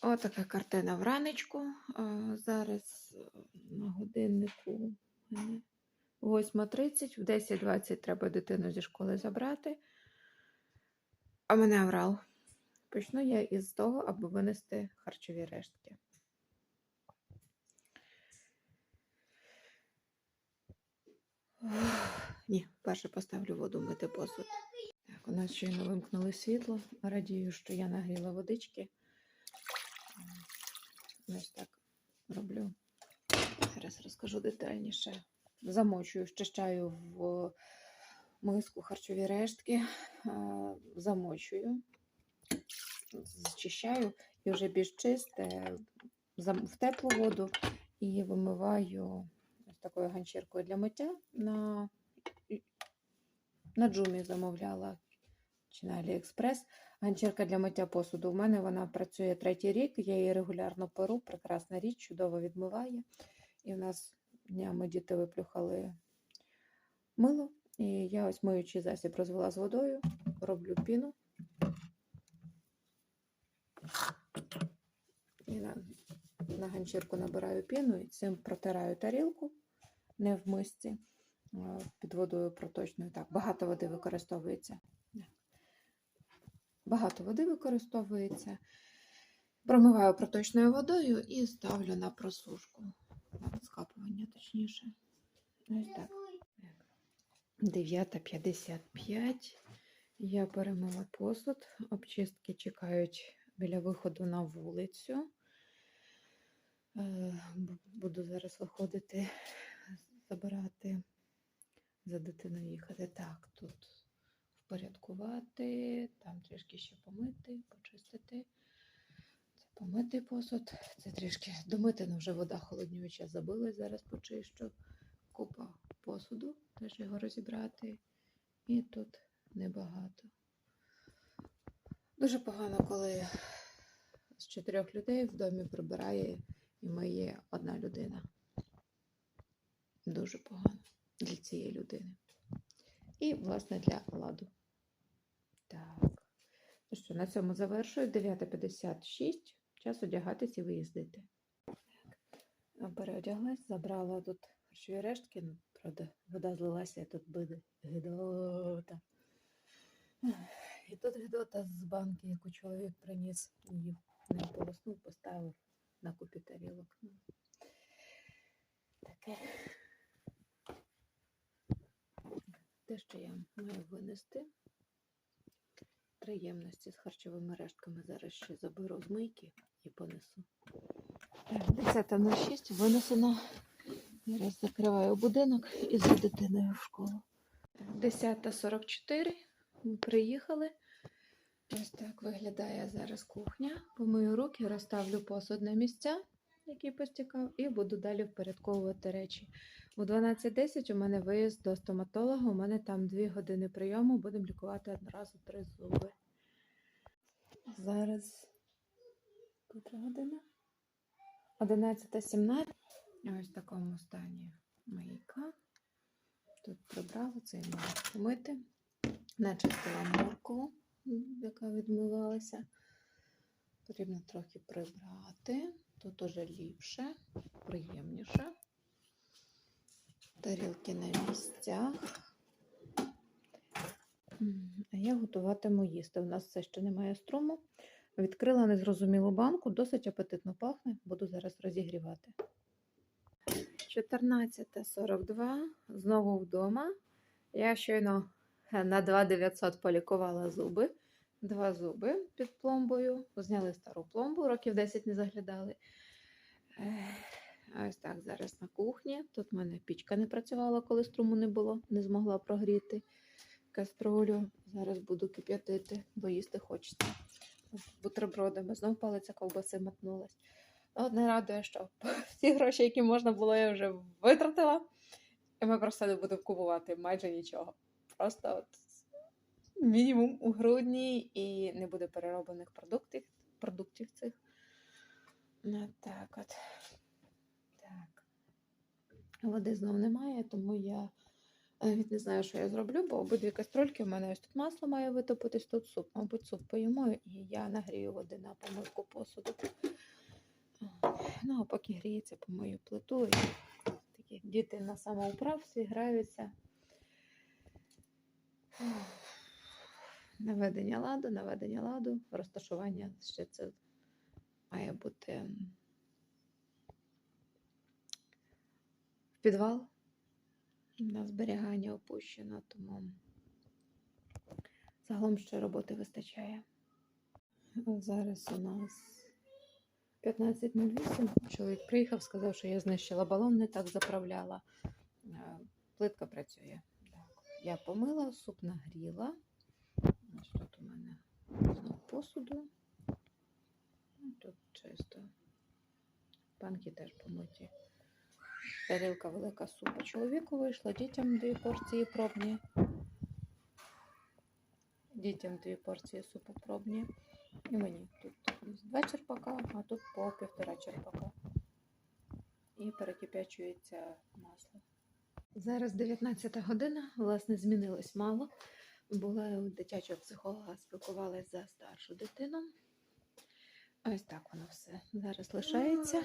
Отака картина в ранечку. Зараз е, на годиннику 8.30, в 10.20 треба дитину зі школи забрати. А мене аврал. Почну я із того, аби винести харчові рештки. Ух, Ні, перше поставлю воду мити посуд. Так, у нас щойно вимкнули світло. Радію, що я нагріла водички. Ось так роблю. Зараз розкажу детальніше. Замочую, щищаю в миску харчові рештки, замочую, зчищаю і вже більш чисте в теплу воду і вимиваю ось такою ганчіркою для миття на, на джумі замовляла чи на Аліекспрес. Ганчірка для миття посуду. У мене вона працює третій рік, я її регулярно перу, прекрасна річ, чудово відмиває. І в нас днями діти виплюхали мило. І я ось миючий засіб розвела з водою, роблю піну. І на, на ганчірку набираю піну і цим протираю тарілку, не в мисці, під водою проточною. Так, багато води використовується. Багато води використовується. Промиваю проточною водою і ставлю на просушку. Скапування, точніше. Ось так. 9.55. Я перемила посуд. Обчистки чекають біля виходу на вулицю. Е, Буду зараз виходити, забирати, за дитиною їхати. Так, тут впорядкувати, там трішки ще помити, почистити. Це помитий посуд. Це трішки домити, ну вже вода холоднюча забилась, зараз почищу. Купа посуду, теж його розібрати. І тут небагато. Дуже погано, коли з чотирьох людей в домі прибирає і миє одна людина. Дуже погано для цієї людини. І, власне, для ладу. Так. Ну що, на цьому завершую. 9.56. Час одягатись і виїздити. Так. Переодяглась, забрала тут харчові рештки. Ну, правда, вода злилася, і тут буде гидота. І тут гидота з банки, яку чоловік приніс, їв. Не полоснув, поставив на купі тарілок. Ну, Таке. Те, що я маю винести. Приємності з харчовими рештками зараз ще заберу з мийки і понесу. Так, 10.06 винесено. Зараз закриваю будинок і за дитиною в школу. 10.44 ми приїхали. Ось так виглядає зараз кухня. Помию руки, розставлю посуд на місця, який постікав, і буду далі впорядковувати речі. У 12.10 у мене виїзд до стоматолога. У мене там 2 години прийому. Будемо лікувати одразу три зуби. Зараз котра година? 11.17. Ось в такому стані мийка. Тут прибрала це я маю помити. Начистила морку, яка відмивалася. Потрібно трохи прибрати. Тут уже ліпше, приємніше. Тарілки на місцях. А я готуватиму їсти. У нас все ще немає струму. Відкрила незрозумілу банку, досить апетитно пахне, буду зараз розігрівати. 14.42, знову вдома. Я щойно на 2900 полікувала зуби. Два зуби під пломбою. Зняли стару пломбу, років 10 не заглядали. Ось так зараз на кухні. Тут в мене пічка не працювала, коли струму не було, не змогла прогріти каструлю. Зараз буду кип'ятити, бо їсти хочеться. Бутербродами. Знов палиця ковбаси мотнулась. Ну, Одне радує, що всі гроші, які можна було, я вже витратила. І ми просто не будемо купувати майже нічого. Просто от мінімум у грудні і не буде перероблених продуктів, продуктів цих. Ну, так от. Так. Води знов немає, тому я Навіть не знаю, що я зроблю, бо обидві кастрольки в мене ось тут масло має витопитись, тут суп. Мабуть, суп поїмо, і я нагрію води на помийку посуду. Ну, а поки гріється, помию плиту. І такі діти на самоуправстві граються. Наведення ладу, наведення ладу, розташування ще це має бути в підвал на зберігання опущено, тому загалом ще роботи вистачає. Зараз у нас 15.08. Чоловік приїхав, сказав, що я знищила балон, не так заправляла. Е, Плитка працює. Так. Я помила, суп нагріла. Тут у мене знов посуду. Ну, Тут чисто. Банки теж помиті. Тарілка велика супа чоловіку вийшла, дітям дві порції пробні. Дітям дві порції супу пробні. І мені тут два черпака, а тут по півтора черпака. І перекипячується масло. Зараз 19 година, власне, змінилось мало. Була у дитячого психолога, спілкувалася за старшу дитину. Ось так воно все зараз лишається.